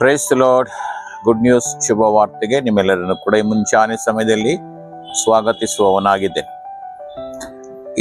Price lord good news ಶುಭ ವಾರ್ತೆಗೆ ನಿಮ್ಮೆಲ್ಲರನ್ನು ಕೂಡ ಈ ಮುಂಚಾನೆ ಸಮಯದಲ್ಲಿ ಸ್ವಾಗತಿಸುವವನಾಗಿದ್ದೆ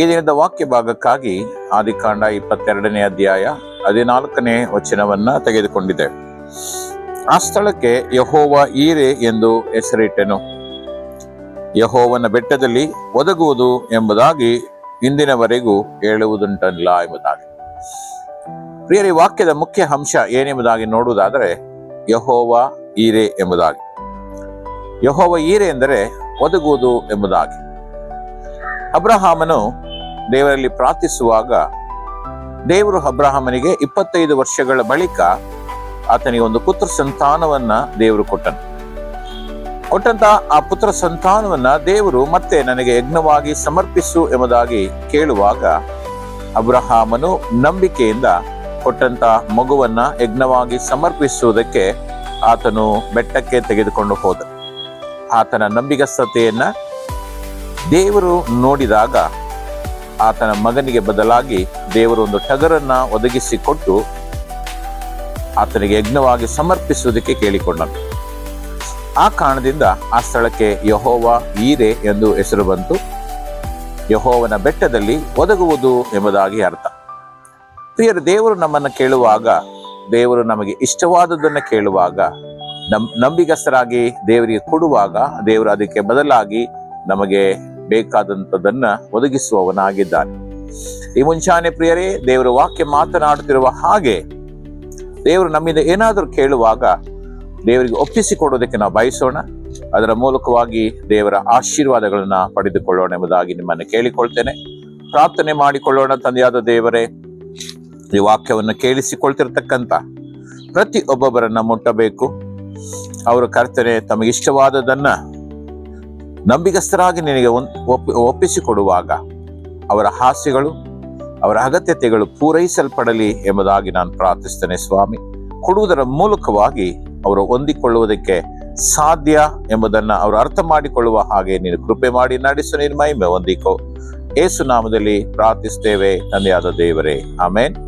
ಈ ದಿನದ ವಾಕ್ಯ ಭಾಗಕ್ಕಾಗಿ ಆದಿಕಾಂಡ ಇಪ್ಪತ್ತೆರಡನೇ ಅಧ್ಯಾಯ ಹದಿನಾಲ್ಕನೇ ವಚನವನ್ನ ತೆಗೆದುಕೊಂಡಿದೆ. ಆ ಸ್ಥಳಕ್ಕೆ ಯಹೋವ ಈರೆ ಎಂದು ಹೆಸರಿಟ್ಟೆನು. ಯಹೋವನ ಬೆಟ್ಟದಲ್ಲಿ ಒದಗುವುದು ಎಂಬುದಾಗಿ ಇಂದಿನವರೆಗೂ ಹೇಳುವುದುಂಟಲ್ಲ ಎಂಬುದಾಗಿ. ಪ್ರಿಯರಿ ವಾಕ್ಯದ ಮುಖ್ಯ ಅಂಶ ಏನೆಂಬುದಾಗಿ ನೋಡುವುದಾದರೆ ಯಹೋವ ಈರೆ ಎಂಬುದಾಗಿ. ಯಹೋವ ಈರೆ ಎಂದರೆ ಒದಗುವುದು ಎಂಬುದಾಗಿ. ಅಬ್ರಹಾಮನು ದೇವರಲ್ಲಿ ಪ್ರಾರ್ಥಿಸುವಾಗ ದೇವರು ಅಬ್ರಹಾಮನಿಗೆ ಇಪ್ಪತ್ತೈದು ವರ್ಷಗಳ ಬಳಿಕ ಆತನಿಗೆ ಒಂದು ಪುತ್ರ ಸಂತಾನವನ್ನ ದೇವರು ಕೊಟ್ಟನು. ಕೊಟ್ಟಂತ ಆ ಪುತ್ರ ಸಂತಾನವನ್ನ ದೇವರು ಮತ್ತೆ ನನಗೆ ಯಜ್ಞವಾಗಿ ಸಮರ್ಪಿಸು ಎಂಬುದಾಗಿ ಕೇಳುವಾಗ ಅಬ್ರಹಾಮನು ನಂಬಿಕೆಯಿಂದ ಕೊಟ್ಟಂತ ಮಗುವನ್ನ ಯಜ್ಞವಾಗಿ ಸಮರ್ಪಿಸುವುದಕ್ಕೆ ಆತನು ಬೆಟ್ಟಕ್ಕೆ ತೆಗೆದುಕೊಂಡು ಹೋದ. ಆತನ ನಂಬಿಗಸ್ತತೆಯನ್ನ ದೇವರು ನೋಡಿದಾಗ ಆತನ ಮಗನಿಗೆ ಬದಲಾಗಿ ದೇವರು ಒಂದು ಟಗರನ್ನ ಒದಗಿಸಿಕೊಟ್ಟು ಆತನಿಗೆ ಯಜ್ಞವಾಗಿ ಸಮರ್ಪಿಸುವುದಕ್ಕೆ ಕೇಳಿಕೊಂಡನು. ಆ ಕಾರಣದಿಂದ ಆ ಸ್ಥಳಕ್ಕೆ ಯಹೋವ ಈರೆ ಎಂದು ಹೆಸರು ಬಂತು. ಯಹೋವನ ಬೆಟ್ಟದಲ್ಲಿ ಒದಗುವುದು ಎಂಬುದಾಗಿ ಅರ್ಥ. ಪ್ರಿಯರು, ದೇವರು ನಮ್ಮನ್ನು ಕೇಳುವಾಗ, ದೇವರು ನಮಗೆ ಇಷ್ಟವಾದದ್ದನ್ನು ಕೇಳುವಾಗ, ನಮ್, ನಂಬಿಗಸ್ತರಾಗಿ ದೇವರಿಗೆ ಕೊಡುವಾಗ, ದೇವರು ಅದಕ್ಕೆ ಬದಲಾಗಿ ನಮಗೆ ಬೇಕಾದಂಥದನ್ನ ಒದಗಿಸುವವನಾಗಿದ್ದಾನೆ. ಈ ಮುಂಚಾನೆ ಪ್ರಿಯರೇ, ದೇವರ ವಾಕ್ಯ ಮಾತನಾಡುತ್ತಿರುವ ಹಾಗೆ, ದೇವರು ನಮ್ಮಿಂದ ಏನಾದರೂ ಕೇಳುವಾಗ, ದೇವರಿಗೆ ಒಪ್ಪಿಸಿಕೊಡೋದಕ್ಕೆ ನಾವು ಬಯಸೋಣ. ಅದರ ಮೂಲಕವಾಗಿ ದೇವರ ಆಶೀರ್ವಾದಗಳನ್ನ ಪಡೆದುಕೊಳ್ಳೋಣ ಎಂಬುದಾಗಿ ನಿಮ್ಮನ್ನು ಕೇಳಿಕೊಳ್ತೇನೆ. ಪ್ರಾರ್ಥನೆ ಮಾಡಿಕೊಳ್ಳೋಣ ತಂದೆಯಾದ ದೇವರೇ. ಈ ವಾಕ್ಯವನ್ನು ಕೇಳಿಸಿಕೊಳ್ತಿರ್ತಕ್ಕಂಥ ಪ್ರತಿ ಒಬ್ಬೊಬ್ಬರನ್ನ ಮುಟ್ಟಬೇಕು. ಅವರ ಕರ್ತನೆ ತಮಗೆ ನಂಬಿಗಸ್ಥರಾಗಿ ನಿನಗೆ ಒಪ್ಪಿ, ಒಪ್ಪಿಸಿಕೊಡುವಾಗ ಅವರ ಹಾಸ್ಯಗಳು, ಅವರ ಅಗತ್ಯತೆಗಳು ಪೂರೈಸಲ್ಪಡಲಿ ಎಂಬುದಾಗಿ ನಾನು ಪ್ರಾರ್ಥಿಸ್ತೇನೆ ಸ್ವಾಮಿ. ಕೊಡುವುದರ ಮೂಲಕವಾಗಿ ಅವರು ಹೊಂದಿಕೊಳ್ಳುವುದಕ್ಕೆ ಸಾಧ್ಯ ಎಂಬುದನ್ನು ಅವರು ಅರ್ಥ ಮಾಡಿಕೊಳ್ಳುವ ಹಾಗೆ ನೀನು ಕೃಪೆ ಮಾಡಿ ನಡೆಸು ನಿನ್ನ ಮಹಿಮೆ ಹೊಂದಿಕೋ. ಏಸು ನಾಮದಲ್ಲಿ ಪ್ರಾರ್ಥಿಸ್ತೇವೆ, ತಂದೆಯಾದ ದೇವರೇ. Amen.